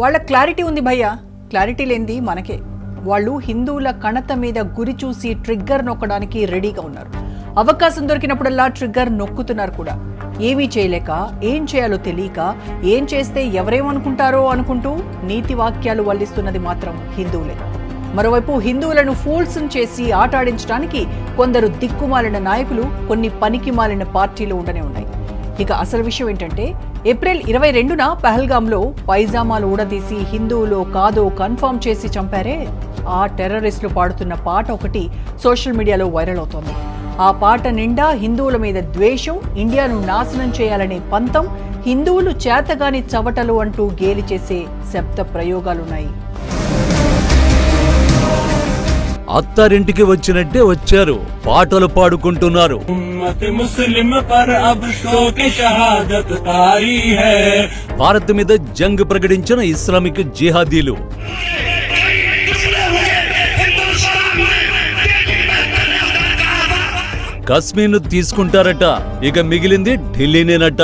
వాళ్ళ క్లారిటీ ఉంది భయ్యా. క్లారిటీ లేనిది మనకే. వాళ్ళు హిందువుల కణత మీద గురి చూసి ట్రిగ్గర్ నొక్కడానికి రెడీగా ఉన్నారు. అవకాశం దొరికినప్పుడల్లా ట్రిగ్గర్ నొక్కుతున్నారు కూడా. ఏమీ చేయలేక ఏం చేయాలో తెలియక ఏం చేస్తే ఎవరేమనుకుంటారో అనుకుంటూ నీతి వాక్యాలు వల్లిస్తున్నది మాత్రం హిందువులే. మరోవైపు హిందువులను ఫూల్స్ చేసి ఆటాడించడానికి కొందరు దిక్కుమాలిన నాయకులు కొన్ని పనికి మాలిన పార్టీలు ఉండనే ఉన్నాయి. ఇక అసలు విషయం ఏంటంటే ఏప్రిల్ ఇరవై రెండున పహల్గామ్లో పైజామాలు ఊడదీసి హిందువులో కాదో కన్ఫర్మ్ చేసి చంపారే. ఆ టెర్రరిస్టులు పాడుతున్న పాట ఒకటి సోషల్ మీడియాలో వైరల్ అవుతోంది. ఆ పాట నిండా హిందువుల మీద ద్వేషం ఇండియాను నాశనం చేయాలనే పంతం హిందువులు చేతగాని చవటలు అంటూ గేలి చేసే శబ్ద ప్రయోగాలున్నాయి. అత్తారింటికి వచ్చినట్టే వచ్చారు. పాటలు పాడుకుంటున్నారు. భారత్ మీద జంగ్ ప్రకటించిన ఇస్లామిక్ జిహాదీలు. కశ్మీర్ను తీసుకుంటారట. ఇక మిగిలింది ఢిల్లీనేనట.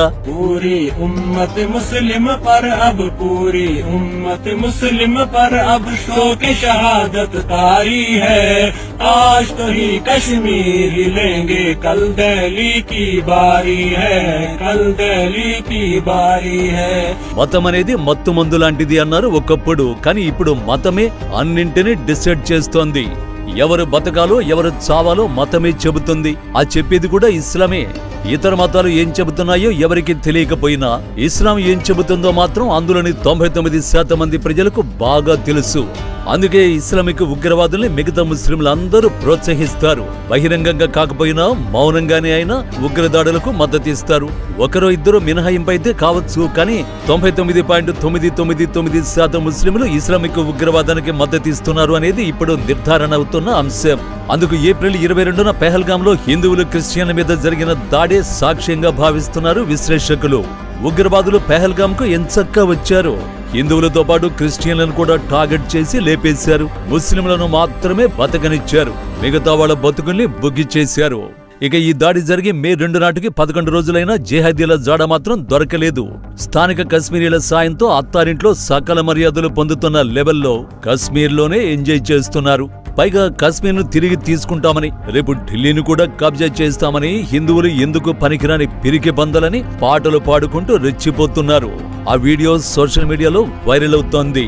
మతం అనేది మత్తు మందు లాంటిది అన్నారు ఒకప్పుడు కానీ ఇప్పుడు మతమే అన్నింటినీ డిసైడ్ చేస్తోంది. ఎవరు బతకాలో ఎవరు చావాలో మతమే చెబుతుంది. ఆ చెప్పేది కూడా ఇస్లామే. ఇతర మతాలు ఏం చెబుతున్నాయో ఎవరికి తెలియకపోయినా ఇస్లాం ఏం చెబుతుందో మాత్రం అందులోని తొంభై తొమ్మిది శాతం మంది ప్రజలకు బాగా తెలుసు. అందుకే ఇస్లామిక్ ఉగ్రవాదుల్ని మిగతా ముస్లింలందరూ ప్రోత్సహిస్తారు. బహిరంగంగా కాకపోయినా మౌనంగానే అయినా ఉగ్రదాడులకు మద్దతిస్తారు ఒకరో ఇద్దరు మినహాయింపు అయితే కావచ్చు కానీ తొంభై తొమ్మిది పాయింట్ తొమ్మిది తొమ్మిది తొమ్మిది శాతం ముస్లింలు ఇస్లామిక్ ఉగ్రవాదానికి మద్దతిస్తున్నారు అనేది ఇప్పుడు నిర్ధారణ అవుతున్న అంశం. అందుకు ఏప్రిల్ ఇరవై రెండున పెహల్గాంలో హిందువులు క్రిస్టియన్ల మీద జరిగిన దాడే సాక్ష్యంగా భావిస్తున్నారు విశ్లేషకులు. ఉగ్రవాదులు పెహల్గాంకు ఎంచక్కా వచ్చారు. హిందువులతో పాటు క్రిస్టియన్లను కూడా టార్గెట్ చేసి లేపేశారు. ముస్లింలను మాత్రమే బతకనిచ్చారు. మిగతా వాళ్ళ బతుకుల్ని బుగ్గిచ్చేశారు. ఇక ఈ దాడి జరిగి మే రెండు నాటికి పదకొండు రోజులైన జేహాదీల జాడ మాత్రం దొరకలేదు. స్థానిక కశ్మీరీల సాయంతో అత్తారింట్లో సకల మర్యాదలు పొందుతున్న లెవెల్లో కశ్మీర్లోనే ఎంజాయ్ చేస్తున్నారు. పైగా కశ్మీర్ను తిరిగి తీసుకుంటామని రేపు ఢిల్లీని కూడా కబ్జా చేస్తామని హిందువులు ఎందుకు పనికిరాని పిరికి బందలని పాటలు పాడుకుంటూ రెచ్చిపోతున్నారు ఆ వీడియో సోషల్ మీడియాలో వైరల్ అవుతోంది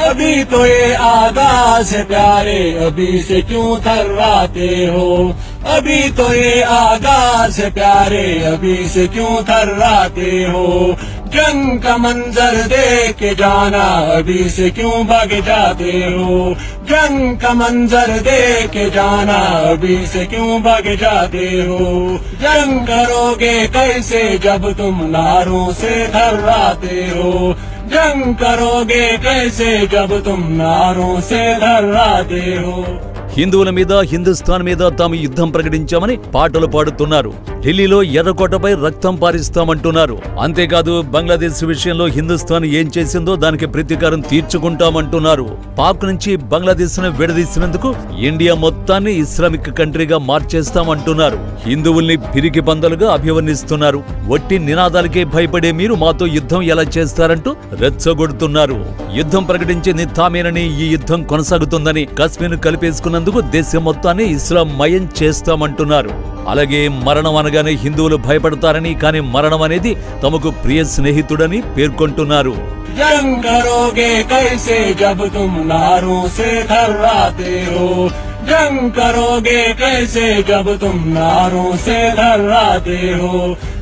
अभी तो ये आगाज है प्यारे अभी से क्यों थर्राते हो अभी तो ये आगाज है प्यारे अभी से क्यों थर्राते हो जंग का मंजर देख के जाना, अभी से क्यों भाग जाते हो? जंग का मंजर देख के जाना, अभी से क्यों भाग जाते हो? जंग करोगे कैसे जब तुम नारों से थर्राते हो? जंग करोगे कैसे जब तुम नारों से डराते हो? హిందువుల మీద హిందుస్థాన్ మీద తాము యుద్ధం ప్రకటించామని పాటలు పాడుతున్నారు. ఢిల్లీలో ఎర్రకోటపై రక్తం పారిస్తామంటున్నారు. అంతేకాదు బంగ్లాదేశ్ విషయంలో హిందుస్థాన్ ఏం చేసిందో దానికి ప్రతీకారం తీర్చుకుంటామంటున్నారు. పాక్ నుంచి బంగ్లాదేశ్ను విడదీసినందుకు ఇండియా మొత్తాన్ని ఇస్లామిక్ కంట్రీగా మార్చేస్తామంటున్నారు. హిందువుల్ని పిరికి పందలుగా అభివర్ణిస్తున్నారు. వట్టి నినాదాలకే భయపడే మీరు మాతో యుద్ధం ఎలా చేస్తారంటూ రెచ్చగొడుతున్నారు. యుద్ధం ప్రకటించింది తామేనని ఈ యుద్ధం కొనసాగుతుందని కశ్మీర్ చేసినందుకు దేశం మొత్తాన్ని ఇస్లాం మయం చేస్తామంటున్నారు. అలాగే మరణం అనగానే హిందువులు భయపడతారని కానీ మరణం అనేది తమకు ప్రియ స్నేహితుడని పేర్కొంటున్నారు. కరోగే కైసే తుమ్ నారో సే ధర్రాతే హో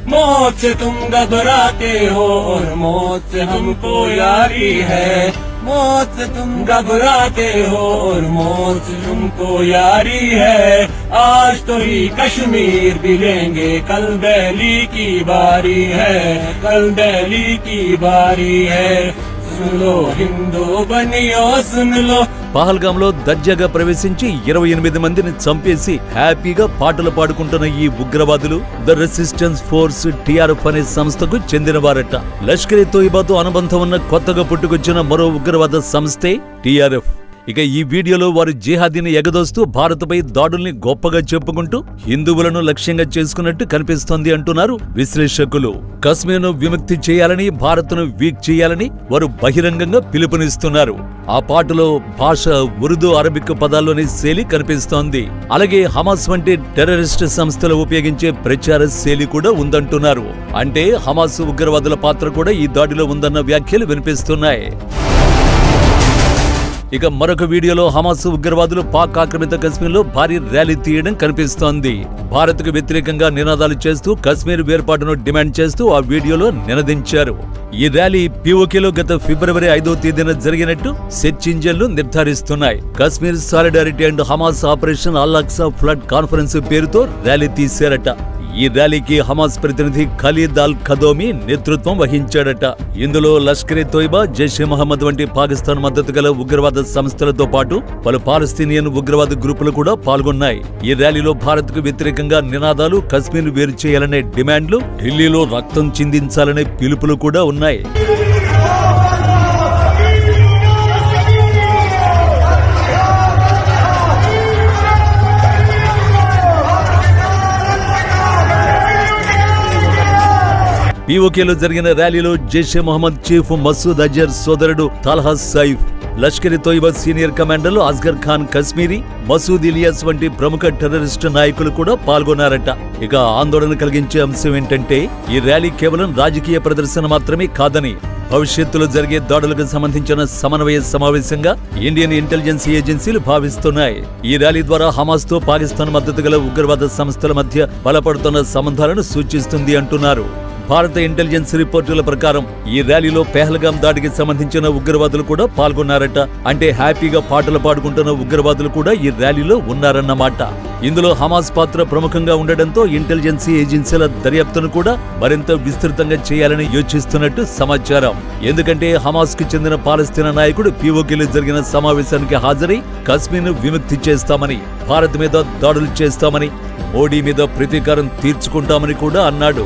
موت سے تم گھبراتے ہو اور موت سے ہم کو یاری ہے۔ موت سے تم گھبراتے ہو اور موت سے تم کو یاری ہے۔ آج تو ہی کشمیر بھی لیں گے، کل دہلی کی باری ہے۔ کل دہلی کی باری ہے۔ పహల్గాంలో దర్జాగా ప్రవేశించి ఇరవై ఎనిమిది మందిని చంపేసి హ్యాపీగా పాటలు పాడుకుంటున్న ఈ ఉగ్రవాదులు ద రెసిస్టెన్స్ ఫోర్స్ టిఆర్ఎఫ్ అనే సంస్థకు చెందినవారట. లష్కరే తోయిబాతో అనుబంధం ఉన్న కొత్తగా పుట్టుకొచ్చిన మరో ఉగ్రవాద సంస్థే టిఆర్ఎఫ్. ఇక ఈ వీడియోలో వారు జిహాదీని ఎగదోస్తూ భారత్పై దాడుల్ని గొప్పగా చెప్పుకుంటూ హిందువులను లక్ష్యంగా చేసుకున్నట్టు కనిపిస్తోంది అంటున్నారు విశ్లేషకులు. కశ్మీర్ను విముక్తి చేయాలని భారత్ను వీక్ చేయాలని వారు బహిరంగంగా పిలుపునిస్తున్నారు. ఆ పాటలో భాష ఉర్దూ అరబిక్ పదాల్లోని శైలి కనిపిస్తోంది. అలాగే హమాస్ వంటి టెర్రరిస్ట్ సంస్థలు ఉపయోగించే ప్రచార శైలి కూడా ఉందంటున్నారు. అంటే హమాస్ ఉగ్రవాదుల పాత్ర కూడా ఈ దాడిలో ఉందన్న వ్యాఖ్యలు వినిపిస్తున్నాయి. ఇక మరొక వీడియోలో హమాస్ ఉగ్రవాదులు పాక్ ఆక్రమిత కశ్మీర్లో భారీ ర్యాలీ తీయడం కనిపిస్తోంది. భారత్కు వ్యతిరేకంగా నినాదాలు చేస్తూ కశ్మీర్ వేర్పాటును డిమాండ్ చేస్తూ ఆ వీడియోలో నినదించారు. ఈ ర్యాలీ పీఓకేలో గత ఫిబ్రవరి ఐదో తేదీన జరిగినట్టు సెర్చ్ ఇంజన్లు నిర్ధారిస్తున్నాయి. Kashmir solidarity and Hamas operation Al Aqsa flood conference పేరుతో ర్యాలీ తీశారట. ఈ ర్యాలీకి హమాస్ ప్రతినిధి ఖలీద్ అల్ ఖదోమి నేతృత్వం వహించాడట. ఇందులో లష్కరే తోయిబా జైషే మహమ్మద్ వంటి పాకిస్తాన్ మద్దతు గల ఉగ్రవాద సంస్థలతో పాటు పలు పాలస్తీనియన్ ఉగ్రవాద గ్రూపులు కూడా పాల్గొన్నాయి. ఈ ర్యాలీలో భారత్కు వ్యతిరేకంగా నినాదాలు కశ్మీర్ వేరు చేయాలనే డిమాండ్లు ఢిల్లీలో రక్తం చిందించాలనే పిలుపులు కూడా ఉన్నాయి. పీఓకేలో జరిగిన ర్యాలీలో జైషే మహమ్మద్ చీఫ్ మసూద్ అజర్ సోదరుడు తల్హా సైఫ్ లష్కర్ తోయిబా సీనియర్ కమాండర్లు అస్గర్ ఖాన్ కశ్మీరీ మసూద్ ఇలియాస్ వంటి ప్రముఖ టెర్రరిస్టు నాయకులు కూడా పాల్గొన్నారట. ఇక ఆందోళన కలిగించే అంశం ఏంటంటే ఈ ర్యాలీ కేవలం రాజకీయ ప్రదర్శన మాత్రమే కాదని భవిష్యత్తులో జరిగే దాడులకు సంబంధించిన సమన్వయ సమావేశంగా ఇండియన్ ఇంటెలిజెన్స్ ఏజెన్సీలు భావిస్తున్నాయి. ఈ ర్యాలీ ద్వారా హమాస్తో పాకిస్తాన్ మద్దతు గల ఉగ్రవాద సంస్థల మధ్య బలపడుతున్న సంబంధాలను సూచిస్తుంది అంటున్నారు. భారత ఇంటెలిజెన్స్ రిపోర్టుల ప్రకారం ఈ ర్యాలీలో పెహల్గాం దాడికి సంబంధించిన ఉగ్రవాదులు కూడా పాల్గొన్నారట. అంటే హ్యాపీగా పాటలు పాడుకుంటున్న ఉగ్రవాదులు కూడా ఈ ర్యాలీలో ఉన్నారన్నమాట. ఇందులో హమాస్ పాత్ర ప్రముఖంగా ఉండడంతో ఇంటెలిజెన్సీ ఏజెన్సీల దర్యాప్తును కూడా మరింత విస్తృతంగా చేయాలని యోచిస్తున్నట్టు సమాచారం. ఎందుకంటే హమాస్కు చెందిన పాలస్తీనా నాయకుడు పీఓకేలో జరిగిన సమావేశానికి హాజరై కశ్మీర్ను విముక్తి చేస్తామని భారత్ మీద దాడులు చేస్తామని మోడీ మీద ప్రతీకారం తీర్చుకుంటామని కూడా అన్నాడు.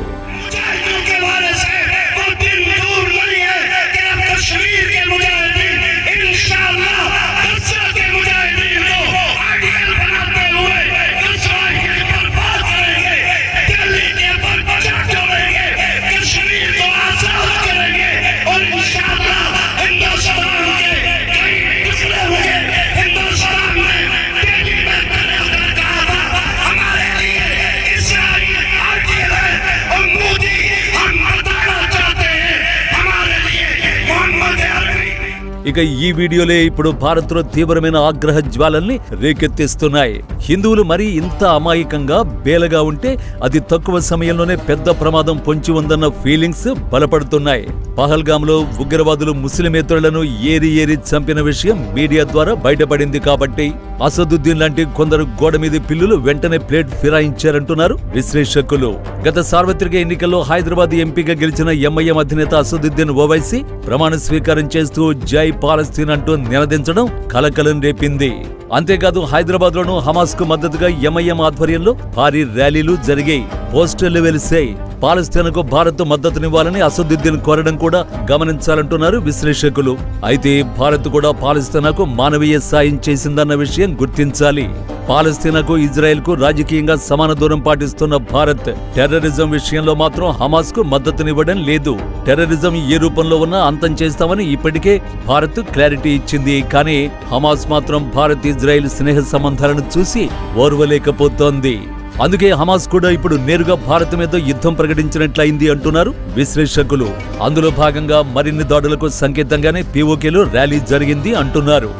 ఇక ఈ వీడియోలే ఇప్పుడు భారత్లో తీవ్రమైన ఆగ్రహ జ్వాలల్ని రేకెత్తిస్తున్నాయి. హిందువులు మరీ ఇంత అమాయకంగా బేలగా ఉంటే అది తక్కువ సమయంలోనే పెద్ద ప్రమాదం పొంచి ఉందన్న ఫీలింగ్స్ బలపడుతున్నాయి. పహల్గాంలో ఉగ్రవాదులు ముస్లిమేతరులను ఏరి ఏరి చంపిన విషయం మీడియా ద్వారా బయటపడింది కాబట్టి అసదుద్దీన్ లాంటి కొందరు గోడ మీద పిల్లులు వెంటనే ప్లేట్ ఫిరాయించారంటున్నారు విశ్లేషకులు. గత సార్వత్రిక ఎన్నికల్లో హైదరాబాద్ ఎంపీగా గెలిచిన ఎంఐఎం అధినేత అసదుద్దీన్ ఓవైసీ ప్రమాణ స్వీకారం చేస్తూ జై పాలస్తీన్ అంటూ నినదించడం కలకలం రేపింది. అంతేకాదు హైదరాబాద్ లోను హమాస్కు మద్దతుగా ఎంఐఎం ఆధ్వర్యంలో భారీ ర్యాలీలు జరిగాయి. పోస్టర్లు వెలిసాయి పాలస్తీనకు భారత్ మద్దతునివ్వాలని అసదుద్దీన్ కోరడం కూడా గమనించాలంటున్నారు విశ్లేషకులు. అయితే భారత్ కూడా పాలస్తీనాకు మానవీయ సాయం చేసిందన్న విషయం గుర్తించాలి. పాలస్తీనాకు ఇజ్రాయెల్కు రాజకీయంగా సమాన దూరం పాటిస్తున్న భారత్ టెర్రరిజం విషయంలో మాత్రం హమాస్కు మద్దతునివ్వడం లేదు. టెర్రరిజం ఏ రూపంలో ఉన్నా అంతం చేస్తామని ఇప్పటికే భారత్ క్లారిటీ ఇచ్చింది. కానీ హమాస్ మాత్రం భారత్ ఇజ్రాయెల్ స్నేహ సంబంధాలను చూసి ఓర్వలేకపోతోంది. అందుకే హమాస్ కూడా ఇప్పుడు నేరుగా భారత్ మీద యుద్ధం ప్రకటించినట్లయింది అంటున్నారు విశ్లేషకులు. అందులో భాగంగా మరిన్ని దాడులకు సంకేతంగానే పీఓకేలో ర్యాలీ జరిగింది అంటున్నారు.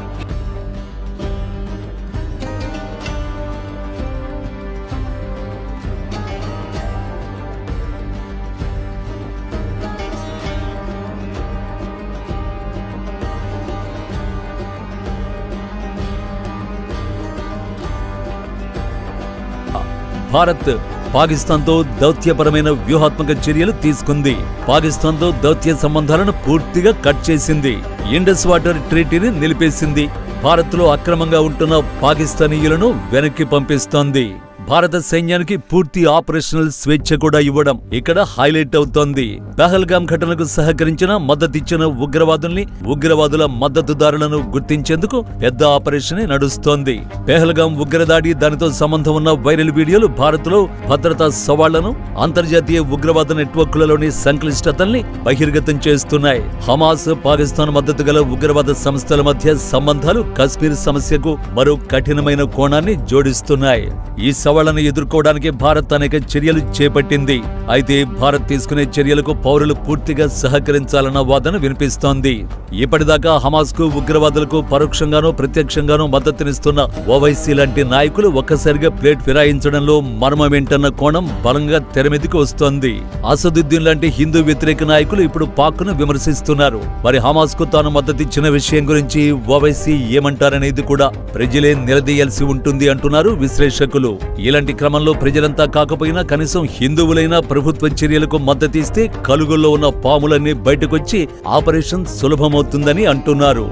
భారత్ పాకిస్తాన్తో దౌత్యపరమైన వ్యూహాత్మక చర్యలు తీసుకుంది. పాకిస్తాన్తో దౌత్య సంబంధాలను పూర్తిగా కట్ చేసింది. ఇండస్ వాటర్ ట్రీటీని నిలిపేసింది. భారత్లో అక్రమంగా ఉంటున్న పాకిస్తానీయులను వెనక్కి పంపిస్తోంది. భారత సైన్యానికి పూర్తి ఆపరేషనల్ స్వేచ్ఛ కూడా ఇవ్వడం ఇక్కడ హైలైట్ అవుతోంది. పహల్గాం ఘటనకు సహకరించిన మద్దతిచ్చిన ఉగ్రవాదుల్ని ఉగ్రవాదుల మద్దతుదారులను గుర్తించేందుకు పెద్ద ఆపరేషన్ నడుస్తోంది. పెహల్గాం ఉగ్రదాడి దానితో సంబంధం ఉన్న వైరల్ వీడియోలు భారత్లో భద్రతా సవాళ్ళను అంతర్జాతీయ ఉగ్రవాద నెట్వర్క్లలోని సంక్లిష్టతల్ని బహిర్గతం చేస్తున్నాయి. హమాస్ పాకిస్తాన్ మద్దతు గల ఉగ్రవాద సంస్థల మధ్య సంబంధాలు కశ్మీర్ సమస్యకు మరో కఠినమైన కోణాన్ని జోడిస్తున్నాయి. ఈ సవాళ్ళను ఎదుర్కోవడానికి భారత్ అనేక చర్యలు చేపట్టింది. అయితే భారత్ తీసుకునే చర్యలకు పౌరులు పూర్తిగా సహకరించాలన్న వాదన వినిపిస్తోంది. ఇప్పటిదాకా హమాస్కు ఉగ్రవాదులకు పరోక్షంగానూ ప్రత్యక్షంగానూ మద్దతునిస్తున్న ఓవైసీ లాంటి నాయకులు ఒక్కసారిగా ప్లేట్ ఫిరాయించడంలో మర్మమేంటన్న కోణం బలంగా తెరమీదికి వస్తోంది. అసదుద్దీన్ లాంటి హిందూ వ్యతిరేక నాయకులు ఇప్పుడు పాక్ను విమర్శిస్తున్నారు. మరి హమాస్కు తాను మద్దతిచ్చిన విషయం గురించి ఓవైసీ ఏమంటారనేది కూడా ప్రజలే నిలదీయాల్సి ఉంటుంది అంటున్నారు విశ్లేషకులు. ఇలాంటి క్రమంలో ప్రజలంతా కాకపోయినా కనీసం హిందువులైనా ప్రభుత్వ చర్యలకు మద్దతిస్తే కలుగుల్లో ఉన్న పాములన్నీ బయటకొచ్చి ఆపరేషన్ సులభమవుతుందని అంటున్నారు.